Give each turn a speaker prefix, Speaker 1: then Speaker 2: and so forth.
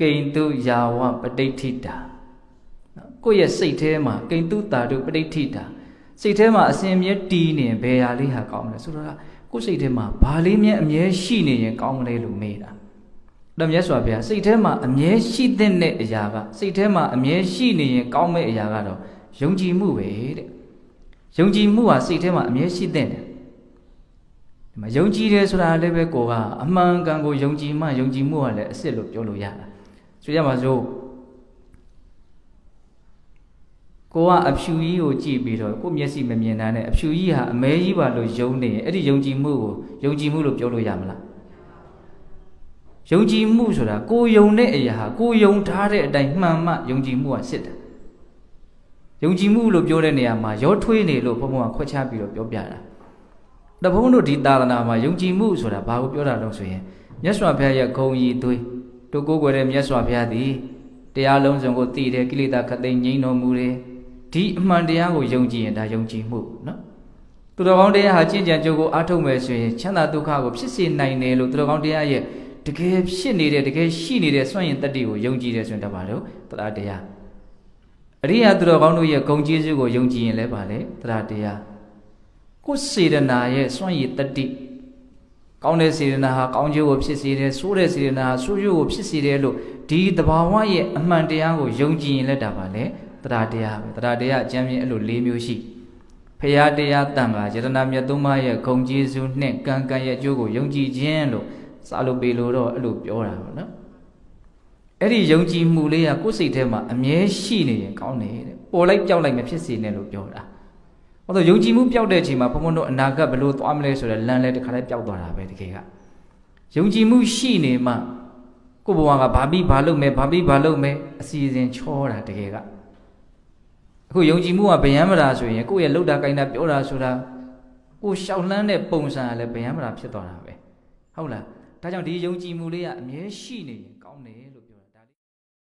Speaker 1: ကိန္တုယာဝပဋိဋ္ဌိတာနော်ကိုယ့်ရဲ့စိတ်ထဲမှာကိန္တုတာတုပဋိဋ္ဌိတာစိတ်ထဲမှာအစဉ်အမြဲတည်နေရင်ဘယ်ဟာလေးဟာကောင်းမလဲဆိုတော့ကိုယ့်စိတ်ထဲမှာဘာလေးမြဲအမြဲရှိနေရင်ကောင်းမလဲလို့မေးတာတော့မြတ်စွာဘုရားစိတ်ထဲမှာအမြဲရှိတဲ့အရာကစိတ်ထဲမှာအမြဲရှိနေရင်ကောင်းမဲ့အရာကတော့ယုံကြည်မှုပဲတဲ့ယုံကြည်မှုဟာစိတ်ထဲမှာအမြဲရှိတဲ့တယ်ဒီမှာယုံကြည်တယ်ဆိုတာလည်းပဲကိုကအမှန်ကန်ကိုယုံကြည်မှယုံကြည်မှုကလည်းအစ်စ်လို့ပြောလို့ရတာ ဆိုရမှာဆိုကိုကအဖြူကြီးကိုကြည့်ပြီးတော့ကိုမျက်စိမမြင်တာနဲ့အဖြူကြီးဟာအမဲကြီးပါလို့ယုံနေရင်အဲ့ဒီယုံကြည်မှုကိုယုံကြည်မှုလို့ပြောလို့ရမလားယုံကြည်မှုဆိုတာကိုယုံတဲ့အရာဟာကိုယုံထားတဲ့အတိုင်းမှန်မှယုံကြည်မှုကစစ်တယ်ယုံကြည်မှုလို့ပြောတဲ့နေရာမှာရောထွေးနေလို့ဘုံဘုံကခွက်ချပြီးတော့ပြောပြတာတဘုံတို့ဒီသာသနာမှာယုံကြည်မှုဆိုတာဘာကိုပြောတာလဲဆိုရင်မြတ်စွာဘုရားရဲ့ဂုံရည်သွေး တို့ကိုယ်ကိုယ်တဲ့မြတ်စွာဘုရားသည်တရားလုံးစုံကိုသိတယ်ကိလေသာခသိမ်းငြိမ်းတော်မူတယ်ဒီအမှန်တရားကိုယုံကြည်ရင်ဒါယုံကြည်မှုနော်သူတော်ကောင်းတရားဟာကျင့်ကြံကြိုးကိုအားထုတ်မယ်ဆိုရင်ချမ်းသာဒုက္ခကိုဖြစ်စေနိုင်တယ်လို့သူတော်ကောင်းတရားရဲ့တကယ်ဖြစ်နေတဲ့တကယ်ရှိနေတဲ့စွန့်ရင်တတ္တိကိုယုံကြည်တယ်ဆိုရင်တပါတော့တရားတရားအရိယာသူတော်ကောင်းတို့ရဲ့ဂုံကျေးဇူးကိုယုံကြည်ရင်လည်းပါလေတရားတရားကိုယ်စေတနာရဲ့စွန့်ရည်တတ္တိ ကောင်းတဲ့စေတနာဟာကောင်းကျိုးကိုဖြစ်စေတယ်ဆိုးတဲ့စေတနာဟာဆိုးကျိုးကိုဖြစ်စေတယ်လို့ဒီတဘာဝရဲ့အမှန်တရားကိုယုံကြည်ရင်လည်းဒါပါလေတရားတရားပဲတရားတရားအကျမ်းမြင်အဲ့လို၄မျိုးရှိဖရာတရားတန်ခါယတနာမြတ်သုံးပါးရဲ့ဂုံကျေးဇူးနဲ့ကံကံရဲ့အကျိုးကိုယုံကြည်ခြင်းလို့စာလို့ပေလို့တော့အဲ့လိုပြောတာပေါ့နော်အဲ့ဒီယုံကြည်မှုလေးကကိုယ်စိတ်ထဲမှာအမြဲရှိနေရင်ကောင်းတယ်တဲ့ပေါ်လိုက်ပြောက်လိုက်မဖြစ်စေနဲ့လို့ပြောတာ ဟောတော့ယုံကြည်မှုပျောက်တဲ့အချိန်မှာဘုံဘုံတို့အနာဂတ်ဘယ်လိုသွားမလဲဆိုတော့လမ်းလဲတစ်ခါလဲပျောက်သွားတာပဲတကယ်ကယုံကြည်မှုရှိနေမှကိုယ့်ဘဝကဘာပြီးဘာလုပ်မယ်ဘာပြီးဘာလုပ်မယ်အစီအစဉ်ချောတာတကယ်ကအခုယုံကြည်မှုကဗျံမရာဆိုရင်ကိုယ့်ရဲ့လှုပ်တာကိုင်းတာပြောတာဆိုတာကိုယ်ရှောက်လှမ်းတဲ့ပုံစံကလည်းဗျံမရာဖြစ်သွားတာပဲဟုတ်လားဒါကြောင့်ဒီယုံကြည်မှုလေးကအမြဲရှိနေရင်ကောင်းတယ်